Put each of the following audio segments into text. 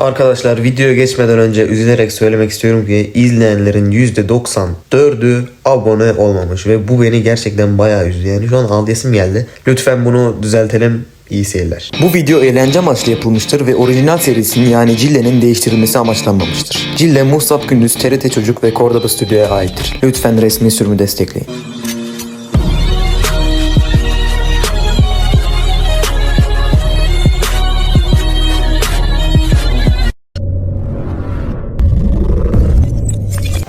Arkadaşlar videoya geçmeden önce üzülerek söylemek istiyorum ki izleyenlerin %94'ü abone olmamış ve bu beni gerçekten bayağı üzdü. Yani şu an ağlayasım geldi. Lütfen bunu düzeltelim. İyi seyirler. Bu video eğlence amaçlı yapılmıştır ve orijinal serisinin yani Cille'nin değiştirilmesi amaçlanmamıştır. Cille, Musab Gündüz, TRT Çocuk ve Cordoba Stüdyo'ya aittir. Lütfen resmi sürümü destekleyin.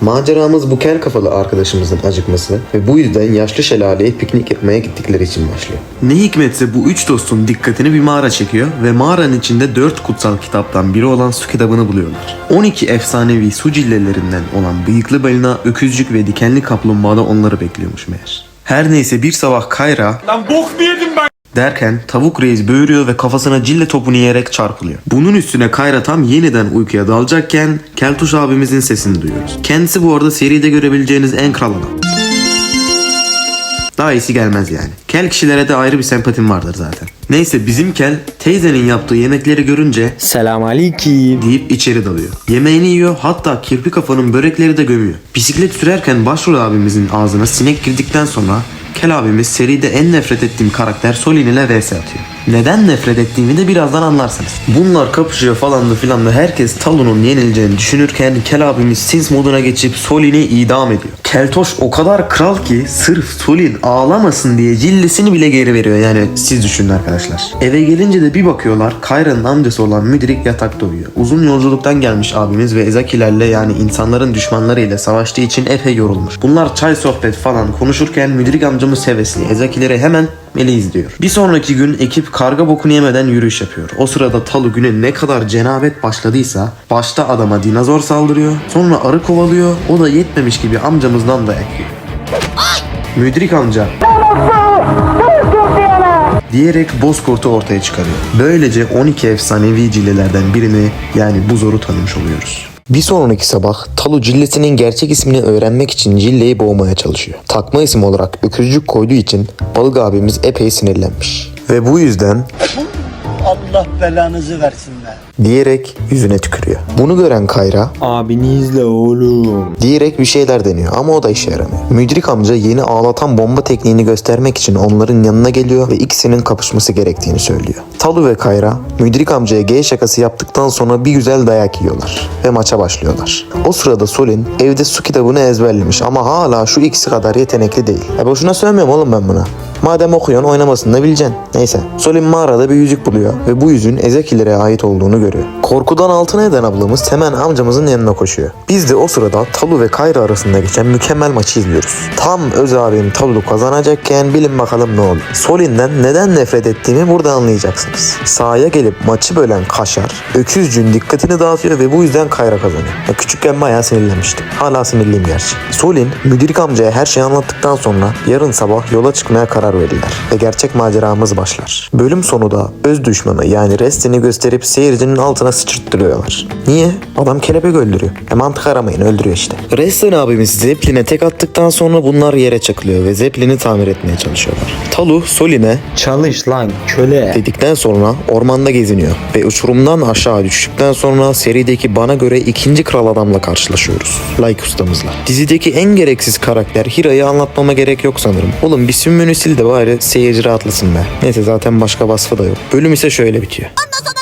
Maceramız bu kel kafalı arkadaşımızın acıkması ve bu yüzden yaşlı şelaleye piknik yapmaya gittikleri için başlıyor. Ne hikmetse bu üç dostun dikkatini bir mağara çekiyor ve mağaranın içinde dört kutsal kitaptan biri olan su kitabını buluyorlar. 12 efsanevi su cillelerinden olan bıyıklı balina, öküzcük ve dikenli kaplumbağa da onları bekliyormuş meğer. Her neyse bir sabah Kayra Lan bok mu yedim ben? Derken tavuk reis böğürüyor ve kafasına cille topunu yiyerek çarpılıyor. Bunun üstüne Kayra tam yeniden uykuya dalacakken Keltuş abimizin sesini duyuyoruz. Kendisi bu arada seride görebileceğiniz en kral adam. Daha iyisi gelmez yani. Kel kişilere de ayrı bir sempatim vardır zaten. Neyse bizim Kel teyzenin yaptığı yemekleri görünce Selam aleyküm. deyip içeri dalıyor. Yemeğini yiyor hatta kirpi kafanın börekleri de gömüyor. Bisiklet sürerken başrol abimizin ağzına sinek girdikten sonra Kel abimiz seride en nefret ettiğim karakter Solin ile vs atıyor. Neden nefret ettiğimi de birazdan anlarsınız. Bunlar kapışıyor falan da filan da herkes Talon'un yenileceğini düşünürken Kel abimiz Sins moduna geçip Solin'i idam ediyor. Keltoş o kadar kral ki sırf Solin ağlamasın diye cillisini bile geri veriyor yani siz düşünün arkadaşlar. Eve gelince de bir bakıyorlar Kayra'nın amcası olan Müdrik yatakta uyuyor. Uzun yolculuktan gelmiş abimiz ve Ezakilerle yani insanların düşmanlarıyla savaştığı için epey yorulmuş. Bunlar çay sohbet falan konuşurken Müdrik amcamız hevesli. Ezakilere hemen Meli izliyor. Bir sonraki gün ekip karga bokunu yemeden yürüyüş yapıyor. O sırada Talu güne ne kadar cenabet başladıysa başta adama dinozor saldırıyor. Sonra arı kovalıyor. O da yetmemiş gibi amcamızdan da ekliyor. Müdrik amca diyerek Bozkurt'u ortaya çıkarıyor. Böylece 12 efsanevi cillelerden birini yani Buzor'u tanımış oluyoruz. Bir sonraki sabah Talu Cillesinin gerçek ismini öğrenmek için Cille'yi boğmaya çalışıyor. Takma isim olarak öküzcük koyduğu için balık abimiz epey sinirlenmiş. Ve bu yüzden Allah belanızı versin be. Diyerek yüzüne tükürüyor. Bunu gören Kayra Abini izle oğlum. diyerek bir şeyler deniyor ama o da işe yaramıyor. Müdrik amca yeni ağlatan bomba tekniğini göstermek için onların yanına geliyor ve ikisinin kapışması gerektiğini söylüyor. Talu ve Kayra müdrik amcaya gay şakası yaptıktan sonra bir güzel dayak yiyorlar ve maça başlıyorlar. O sırada Solin evde su kitabını ezberlemiş ama hala şu ikisi kadar yetenekli değil. E boşuna sövmüyorum oğlum ben buna. Madem okuyorsun oynamasını da bileceksin. Neyse. Solin mağarada bir yüzük buluyor ve bu yüzüğün Ezekilere ait olduğunu görüyor. Korkudan altına eden ablamız hemen amcamızın yanına koşuyor. Biz de o sırada Talu ve Kayra arasında geçen mükemmel maçı izliyoruz. Tam öz abim Talu kazanacakken bilin bakalım ne oldu. Solin'den neden nefret ettiğimi burada anlayacaksınız. Sahaya gelip maçı bölen Kaşar, Öküzcüğün dikkatini dağıtıyor ve bu yüzden Kayra kazanıyor. Ya küçükken bayağı sinirlenmiştim. Hala sinirliyim gerçi. Solin, müdürlük amcaya her şeyi anlattıktan sonra yarın sabah yola çıkmaya karar verirler ve gerçek maceramız başlar. Bölüm sonu da öz düşmanı yani Restin'i gösterip seyircinin altına sıçırttırıyorlar. Niye? Adam kelebek öldürüyor. E mantık aramayın öldürüyor işte. Restin abimiz Zeppelin'e tek attıktan sonra bunlar yere çakılıyor ve Zeppelin'i tamir etmeye çalışıyorlar. Talu Solin'e Çalış lan köle. dedikten sonra ormanda geziniyor ve uçurumdan aşağı düştükten sonra serideki bana göre ikinci kral adamla karşılaşıyoruz. Like ustamızla. Dizideki en gereksiz karakter Hira'yı anlatmama gerek yok sanırım. Oğlum bir sümmünü sil de bari seyirci rahatlasın be. Neyse zaten başka vasfı da yok. Bölüm ise şöyle bitiyor. Anlasana be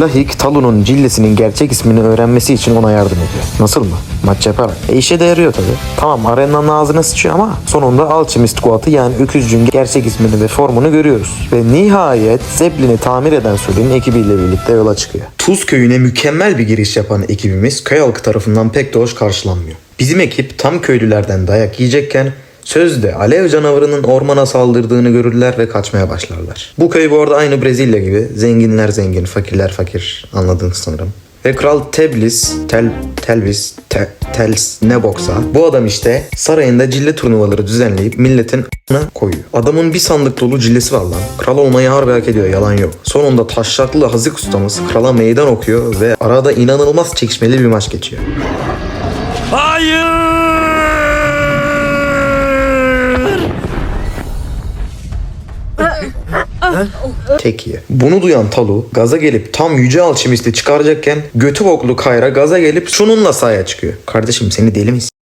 Lahik Talu'nun cillesinin gerçek ismini öğrenmesi için ona yardım ediyor. Nasıl mı? Maç yaparak. E işe de yarıyor tabi. Tamam Arena'nın ağzına sıçıyor ama sonunda Alchemist Guat'ı yani Öküzcüğün gerçek ismini ve formunu görüyoruz. Ve nihayet Zeppelin'i tamir eden Sulin ekibiyle birlikte yola çıkıyor. Tuz köyüne mükemmel bir giriş yapan ekibimiz köy halkı tarafından pek de hoş karşılanmıyor. Bizim ekip tam köylülerden dayak yiyecekken sözde alev canavarının ormana saldırdığını görürler ve kaçmaya başlarlar. Bu köy bu arada aynı Brezilya gibi zenginler zengin, fakirler fakir anladınız sanırım. Ve Kral Teblis, Tel, Telvis, Te, Tels ne boksa bu adam işte sarayında cille turnuvaları düzenleyip milletin a**ına koyuyor. Adamın bir sandık dolu cillesi var lan. Kral olmayı harbi hak ediyor yalan yok. Sonunda taşraklı Hazik ustamız krala meydan okuyor ve arada inanılmaz çekişmeli bir maç geçiyor. Hayır! Tek iyi. Bunu duyan Talu gaza gelip tam yüce alçimisti çıkaracakken götü boklu Kayra gaza gelip şununla sahaya çıkıyor. Kardeşim seni deli mi s**ti?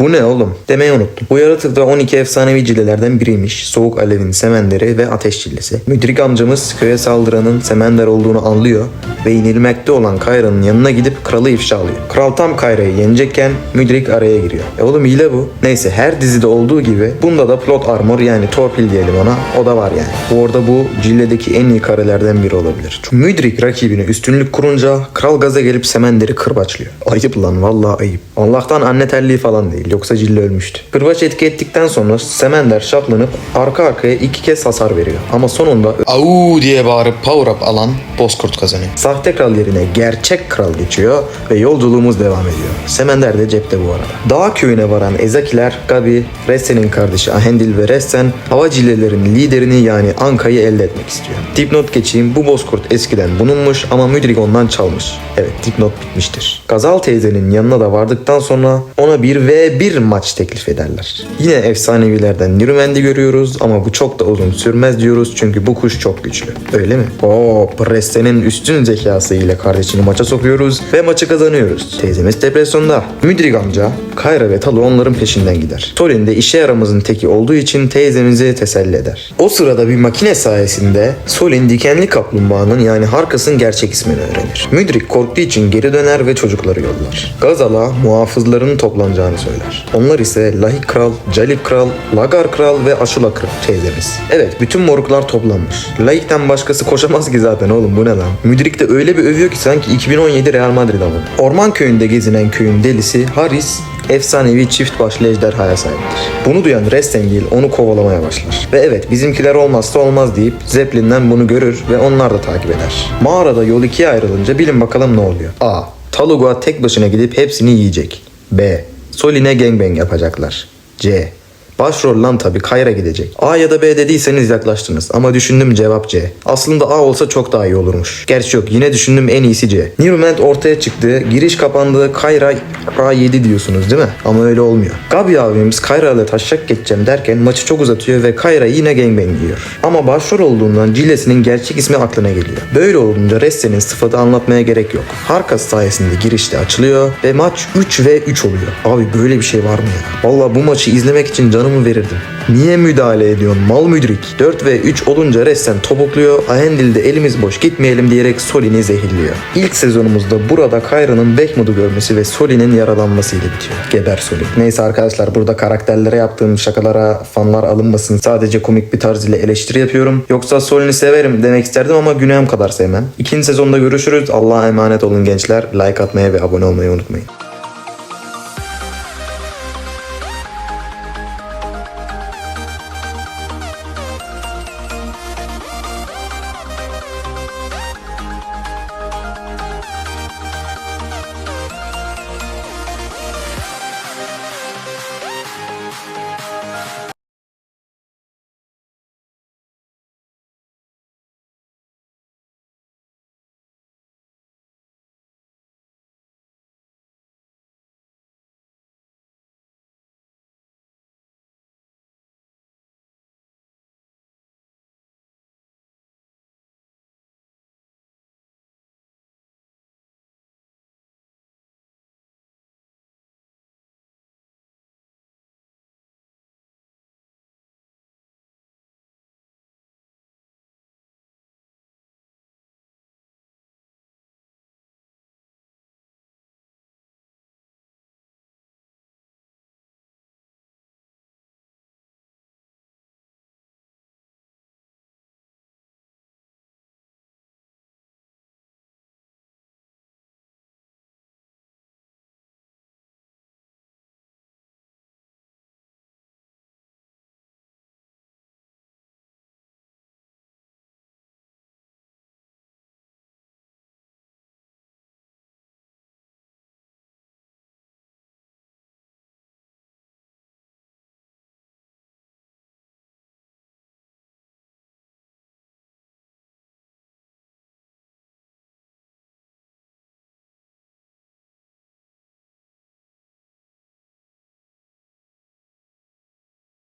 Bu ne oğlum? Demeyi unuttum. Bu yaratık da 12 efsanevi cillelerden biriymiş. Soğuk alevin semenderi ve ateş cillesi. Müdrik amcamız köye saldıranın semender olduğunu anlıyor ve inilmekte olan Kayra'nın yanına gidip kralı ifşa alıyor. Kral tam Kayra'yı yenecekken Müdrik araya giriyor. E oğlum hile bu. Neyse her dizide olduğu gibi bunda da plot armor yani torpil diyelim ona. O da var yani. Bu arada bu cilledeki en iyi karelerden biri olabilir. Çünkü Müdrik rakibine üstünlük kurunca kral gaza gelip semenderi kırbaçlıyor. Ayıp lan vallahi ayıp. Allah'tan anne terliği falan değil. Yoksa cille ölmüştü. Kırbaç etki ettikten sonra semender şaplanıp arka arkaya iki kez hasar veriyor. Ama sonunda au diye bağırıp power up alan Bozkurt kazanıyor. Sahte kral yerine gerçek kral geçiyor ve yolculuğumuz devam ediyor. Semender de cepte bu arada. Dağ köyüne varan Ezakiler, Gabi, Ressen'in kardeşi Ahendil ve Ressen hava cillelerinin liderini yani Anka'yı elde etmek istiyor. Dipnot geçeyim bu Bozkurt eskiden bulunmuş ama Müdrik ondan çalmış. Evet dipnot bitmiştir. Gazal teyzenin yanına da vardıktan sonra ona bir V1 maç teklif ederler. Yine efsanevilerden Nirvendi görüyoruz ama bu çok da uzun sürmez diyoruz çünkü bu kuş çok güçlü. Öyle mi? Oo, Preston'in üstün zekası ile kardeşini maça sokuyoruz ve maçı kazanıyoruz. Teyzemiz depresyonda. Müdrik amca, Kayra ve Talu onların peşinden gider. Tolin de işe yaramazın teki olduğu için teyzemizi teselli eder. O sırada bir makine sayesinde Solin dikenli kaplumbağanın yani Harkas'ın gerçek ismini öğrenir. Müdrik korktuğu için geri döner ve çocukları yollar. Gazal'a muhafızların toplanacağını söyler. Onlar ise Lahik Kral, Calip Kral, Lagar Kral ve Aşula Kral teyzemiz. Evet bütün moruklar toplanmış. Lahik'ten başkası koşamaz ki zaten oğlum bu ne lan? Müdrik de öyle bir övüyor ki sanki 2017 Real Madrid ama. Orman köyünde gezinen köyün delisi Haris efsanevi çift başlı ejderhaya sahiptir. Bunu duyan Restengil onu kovalamaya başlar. Ve evet bizimkiler olmazsa olmaz deyip Zeppelin'den bunu görür ve onlar da takip eder. Mağarada yol ikiye ayrılınca bilin bakalım ne oluyor. A. Talug'a tek başına gidip hepsini yiyecek. B. Solin'e gangbang yapacaklar. C. Başrol lan tabi Kayra gidecek. A ya da B dediyseniz yaklaştınız ama düşündüm cevap C. Aslında A olsa çok daha iyi olurmuş. Gerçi yok yine düşündüm en iyisi C. Newman ortaya çıktı, giriş kapandı, Kayra A7 diyorsunuz değil mi? Ama öyle olmuyor. Gabi abimiz Kayra ile taşak geçeceğim derken maçı çok uzatıyor ve Kayra yine gangbang yiyor. Ama başrol olduğundan Cilles'inin gerçek ismi aklına geliyor. Böyle olunca Resse'nin sıfatı anlatmaya gerek yok. Harkas sayesinde girişte açılıyor ve maç 3 ve 3 oluyor. Abi böyle bir şey var mı ya? Valla bu maçı izlemek için canımı verirdim. Niye müdahale ediyorsun mal müdrik? 4 ve 3 olunca Ressen topukluyor. Ahendil de elimiz boş gitmeyelim diyerek Solin'i zehirliyor. İlk sezonumuzda burada Kayra'nın Beckmud'u görmesi ve Solin'in yaralanmasıyla bitiyor. Geber Solin. Neyse arkadaşlar burada karakterlere yaptığım şakalara fanlar alınmasın. Sadece komik bir tarz ile eleştiri yapıyorum. Yoksa Solin'i severim demek isterdim ama günahım kadar sevmem. İkinci sezonda görüşürüz. Allah'a emanet olun gençler. Like atmayı ve abone olmayı unutmayın.